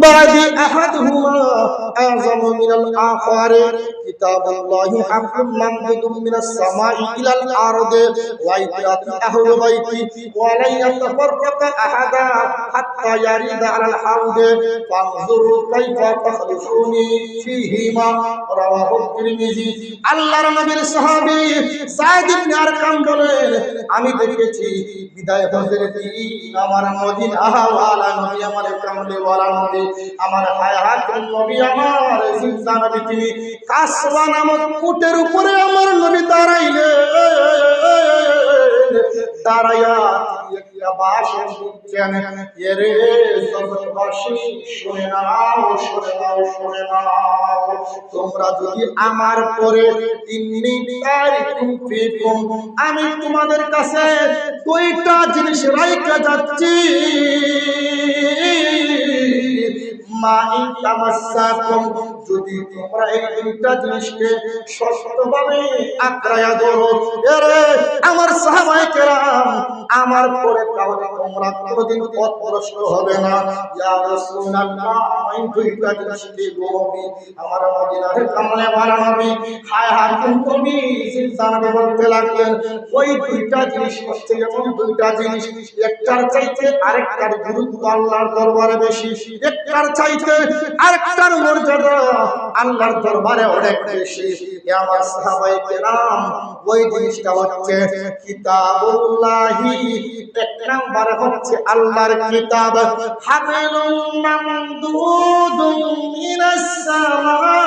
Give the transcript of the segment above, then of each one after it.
بعدي أحدهما أعظم من الآخر كتاب الله حق ممدود من السماء إلى الأرض وإتيات أهل بيتي ولن يتفرق أحدا حتى يرد على الحوض فانظروا كيف تخلفوني فيهما رواه الترمذي আল্লাহর নবীর সাহাবী সাইদ ইবনে আরকাম বলেন আমি দেখেছি বিদায় হযরতি আমার মদিনা ওয়ালা নবী আমার কামলে ওয়ালা নবী আমার হায়াত নবী, আমার জিন্দা নবী তিনি কাসবা নামক উপরে আমার নবী দাঁড়াইলেন দাঁড়াইয়া নাও নাও নাও। তোমরা যদি আমার পরে আমি তোমাদের কাছে দুইটা জিনিস রাইখা যাচ্ছি। যদি তোমরা এই তিনটা জিনিসকে শক্তভাবে আঁকড়ায়া দেবো এরে আমার পরে তাহলে তোমরা কোনোদিন পথভ্রষ্ট হবে না। আমি দুইটা জিনিস বলবি আমার দুইটা জিনিস দুইটা জিনিস, একটার আল্লাহর দরবারে দরবারে অনেক বেশি। আমার সাহাবায়ে কেরাম, ওই জিনিসটা হচ্ছে কিতাবুল্লাহি। এক নাম্বার হচ্ছে আল্লাহর কিতাব। হাবিলুম মামদুদুম মিনাস সামা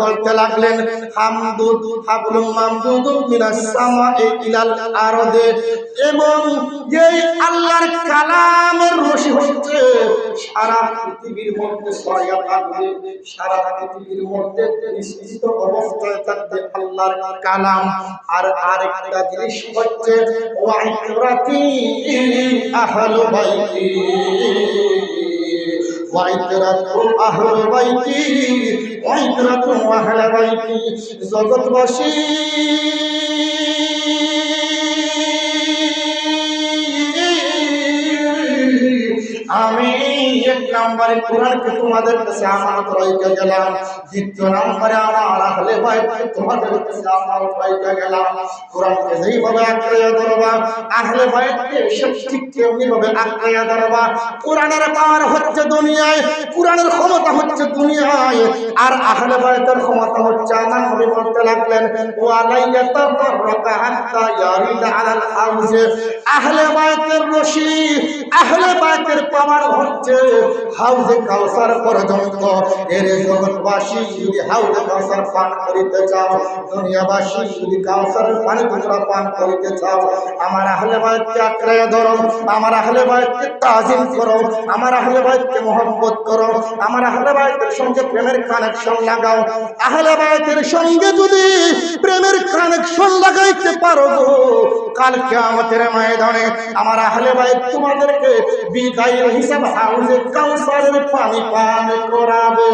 বলতে লাগলেন এবং এই আল্লাহর কালামের রশি হচ্ছে সারা পৃথিবীর মধ্যে ছড়াইয়া থাকবে, সারা পৃথিবীর মধ্যে নিশ্চিত অবস্থায় থাকবে আল্লাহর কালাম। আর আরেকটা জিনিস হচ্ছে ওয়াইকরাতি আহলু বাইতি। জগৎবাসী। আমি এক নম্বরে কোরআনকে তোমাদের কাছে আমানত রাইখা গেলাম। দ্বিতীয় নম্বরে আমার আহলে বাইত তোমাদের কাছে আমানত রাইখা গেলাম। কোরআনকে যেইভাবে আঁকড়াইয়া ধরবা, আহলে বাইতকে সব ঠিক তেমনি ভাবে আঁকড়াইয়া ধরবা। কোরআনের পাওয়ার হচ্ছে দুনিয়ায়, কোরআনের ক্ষমতা হচ্ছে দুনিয়ায়। আর আহলে বাইতের ক্ষমতা হচ্ছে আমার নবী বলতে লাগলেন ওয়ালাইয়া তাফাররাকা হাত্তা ইয়ারিদা আলাল হাউজে। আহলে বাইতের রশি, আহলে বাইতের পাওয়ার হচ্ছে হাউজে কাউসার পর্যন্ত। এর জগৎবাসী যদি হাউজে কাউসার পান করিতে চাও, দুনিয়াবাসী যদি কাউসারের পানি তোমরা পান করিতে চাও, আমার আহলে বাইতকে আঁকড়াইয়া ধরো, আমার আহলে বাইতকে তাজিম করো, আমার আহলে বাইতকে মোহাম্মত করো, আমার আহলে বাইতের সঙ্গে প্রেমের কানেকশন লাগাও। আহলে বাইতের সঙ্গে যদি প্রেমের কানেকশন লাগাইতে পারো গো কালকে আমাদের ময়দানে আমার আহলে বাইত তোমাদেরকে বিদায়ের হিসাব হাউজে কাউসারের পানি পান করাবে।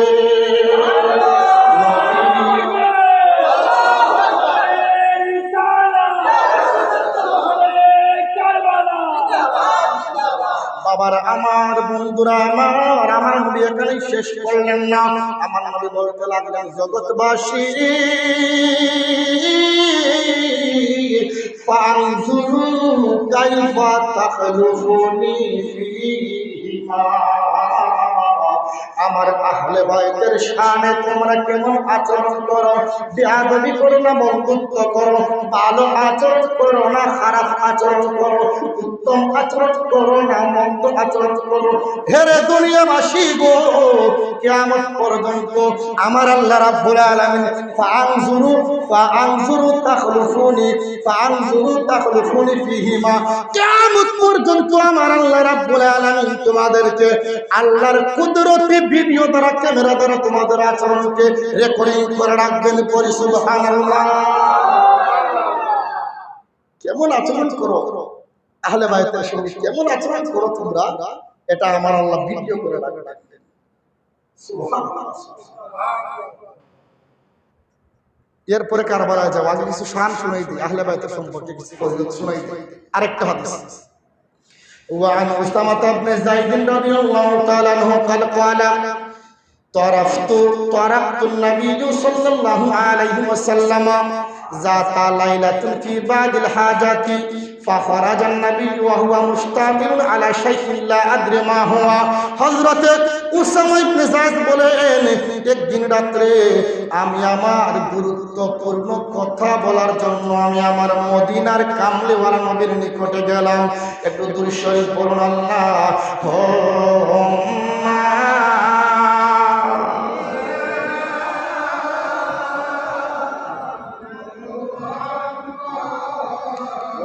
আমার বন্ধুরা আমার আমার নবী এখানেই শেষ করলেন না। আমার নবী বলতে লাগলেন, জগৎবাসী, ফানজুরু কাইফা তাখলুফুনি ফীহিমা আমার আহলে বাইতের শানে তোমরা কেমন আচরণ করো? বেয়াদবি করো না, বন্ধুত্ব করো। ভালো আচরণ করো না, খারাপ আচরণ করো। উত্তম আচরণ করো না, মন্দ আচরণ করো। হেরে দুনিয়াবাসী গো, কিয়ামত পর্যন্ত আমার আল্লাহ রাব্বুল আলামিন, ফাআনজুরু ফাআনজুরু তাখলুফুনি ফাআনজুরু তাখলুফুনি ফীহিমা। কিয়ামত পর্যন্ত আমার আল্লাহ রাব্বুল আলামিন তোমাদেরকে আল্লাহর কুদরতে ভিডিও দ্বারা, ক্যামেরা দ্বারা তোমাদের আচরণকে রেকর্ডিং করে রাখবেন কেমন আচরণ করো? আহলে বাইতের সঙ্গে কেমন আচরণ করো তোমরা? এটা আমার আল্লাহ ভিডিও করে এরপরে কারবালায় যাওয়া আগে কিছু শান শুনাই দিই, আহলে বাইতের সম্পর্কে কিছু শুনাই দিই। আরেকটা হাদিস। وعن أسامة بن زيد رضي الله تعالى عنه قال قال طرفت طرقت النبي صلى الله عليه وسلم ذات ليلة في بعض الحاجات فخرج النبي وهو مشتمل على شيء لا أدري ما هو হযরত উসামা ইবনে যায়েদ বলেন একদিন রাত্রে আমি আমার গুরুত্বপূর্ণ কথা বলার জন্য আমি আমার মদিনার কামলেওয়ালা নবীর নিকটে গেলাম একটু দূর শরীফ বলুন আল্লাহ হো